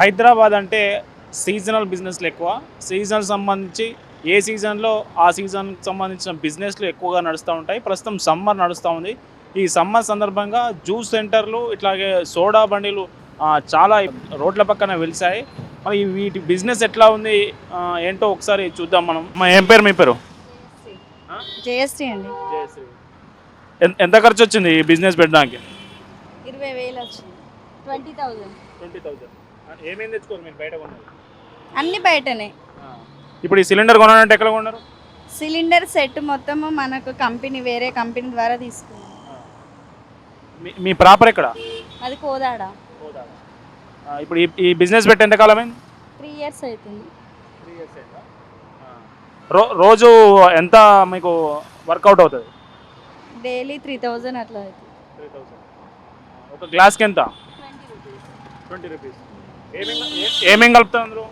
హైదరాబాద్ అంటే సీజనల్ బిజినెస్లు ఎక్కువ. సీజన్ సంబంధించి ఏ సీజన్లో ఆ సీజన్కి సంబంధించిన బిజినెస్లు ఎక్కువగా నడుస్తూ ఉంటాయి. ప్రస్తుతం సమ్మర్ నడుస్తూ ఉంది. ఈ సమ్మర్ సందర్భంగా జ్యూస్ సెంటర్లు ఇట్లాగే సోడా బండిలు చాలా రోడ్ల పక్కన వెలిసాయి మరి వీటి బిజినెస్ ఎట్లా ఉంది? ఏంటో ఒకసారి చూద్దాం మనం. మా ఏం పేరు మీ పేరు? జేఎస్టీ అండి. ఎన్- ఎంత ఖర్చు వచ్చింది ఈ బిజినెస్ పెట్టడానికి? ఇరవై వేలు వచ్చింది. Twenty thousand. ట్వంటీ థౌసండ్ ఏమేమి తెచ్చుకోరు మీరు బయట కొన్నారు అన్ని బయటనే. ఇప్పుడు ఈ సిలిండర్ కొనాలంటే ఎక్కడ కొన్నారు? సిలిండర్ సెట్ మొత్తము మనకు కంపెనీ వేరే కంపెనీ ద్వారా తీసుకున్నాం. మీ- మీ ప్రాపర్ ఎక్కడ? అది కోదాడ. ఆ, ఇప్పుడు ఈ ఈ బిజినెస్ పెట్టి ఎంతకాలం అయింది? త్రీ ఇయర్స్ అవుతుంది రో రోజు ఎంత మీకు వర్కౌట్ అవుతుంది? డైలీ త్రీ థౌజండ్ అట్లా అవుతుంది. ఒక గ్లాస్కి ఎంత? Twenty rupees. ఏమేం కలుపుతుంది అందులో?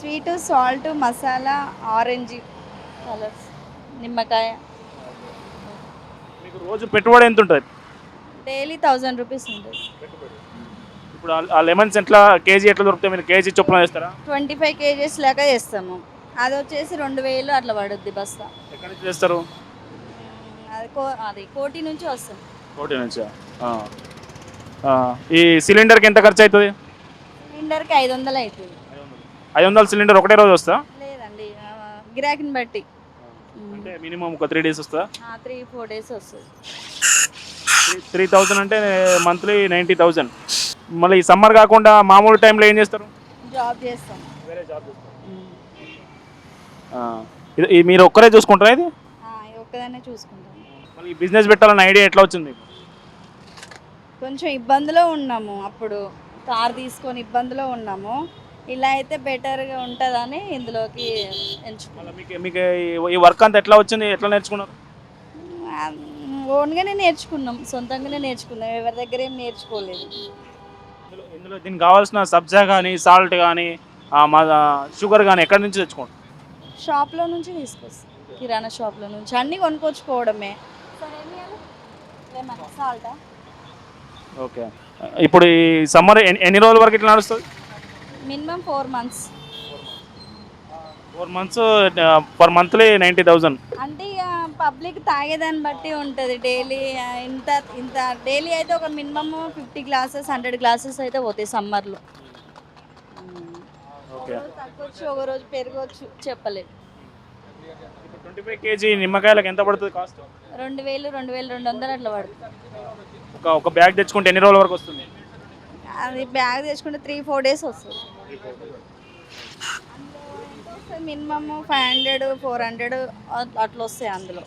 Sweet salt masala orange colours నిమ్మకాయ. మీకు రోజు పెట్టుబడి ఎంత ఉంటుంది? డైలీ థౌజండ్ రూపీస్ ఉంటుంది. ఇప్పుడు ఆ- లెమన్స్ ఎట్లా కేజీ ఎట్లా దొరుకుతాయి? మీరు కేజీ చొప్పున వేస్తారా ట్వంటీ ఫైవ్ కేజెస్ లాగా చేస్తాము. అది వచ్చేసి రెండు వేలు అట్లా పడుద్ది బస్తా. ఎక్కడి నుంచి చేస్తారు? అది కో అది కోటి నుంచి వస్తుంది కోటి నుంచి? ఈ సిలిండర్కి ఎంత ఖర్చు అవుతుంది? సిలిండర్కి ఐదు వందలు అవుతుంది ఐదు వందల సిలిండర్ ఒకటే రోజు వస్తా? లేదండి ఆ, గిరాకీని బట్టి. అంటే మినిమం ఒక త్రీ డేస్ వస్తా? త్రీ ఫోర్ డేస్ వస్తుంది. త్రీ థౌజండ్ అంటే మంత్లీ నైంటీ థౌజండ్ మళ్ళీ ఈ సమ్మర్ కాకుండా మామూలు టైంలో ఏం చేస్తారు? జాబ్ చేస్తాం. వేరే జాబ్ ఇది మీరు ఒక్కరే చూసుకుంటారా ఇది? ఆ, ఇది ఒక్కదాన్నే చూసుకుంటాం. మళ్ళీ బిజినెస్ పెట్టాలన్న ఐడియా ఎట్లా వచ్చింది మీకు? కొంచెం ఇబ్బందిలో ఉన్నాము అప్పుడు. కార్ తీసుకొని ఇబ్బందిలో ఉన్నాము. ఇలా అయితే బెటర్గా ఉంటుందని ఇందులోకి ఎంచుకున్నాం. మళ్ళీ మీకు మీకు ఈ- ఈ వర్క్ అంతా ఎట్లా వచ్చింది? ఎట్లా నేర్చుకున్నారు? ఓన్గానే నేర్చుకున్నాం. సొంతంగానే నేర్చుకున్నాం. ఎవరి దగ్గర ఏం నేర్చుకోలేదు. ఇందులో ఇందులో దీనికి కావాల్సిన సబ్జా కానీ సాల్ట్ కానీ షుగర్ కానీ ఎక్కడి నుంచి తెచ్చుకోండి షాప్లో నుంచి తీసుకొస్తాం. కిరాణా షాప్లో నుంచి. అన్నీ కొనుక్కొచ్చుకోవడమే. సాల్టా? ఓకే. ఇప్పుడు ఈ సమ్మర్ ఎన్ని రోజుల వరకు ఇట్లా నడుస్తుంది? Minimum four months. Four months per monthly ninety thousand అంటే ఇక పబ్లిక్ తాగేదాన్ని బట్టి ఉంటుంది. డైలీ ఇంత ఇంత డైలీ అయితే ఒక minimum fifty glasses hundred glasses అయితే పోతాయి సమ్మర్లో. తగ్గొచ్చు ఒక రోజు పెరగవచ్చు చెప్పలేదు ఇప్పుడు ట్వంటీ ఫైవ్ కేజీ నిమ్మకాయలకు ఎంత పడుతుంది కాస్ట్ రెండు వేలు రెండు వేలు రెండు వందలు అట్లా పడుతుంది. ఒక ఒక బ్యాగ్ తెచ్చుకుంటే ఎన్ని రోజుల వరకు వస్తుంది? అది బ్యాగ్ తెచ్చుకుంటే త్రీ ఫోర్ డేస్ వస్తుంది. Minimum five hundred four hundred అట్లా వస్తాయి అందులో.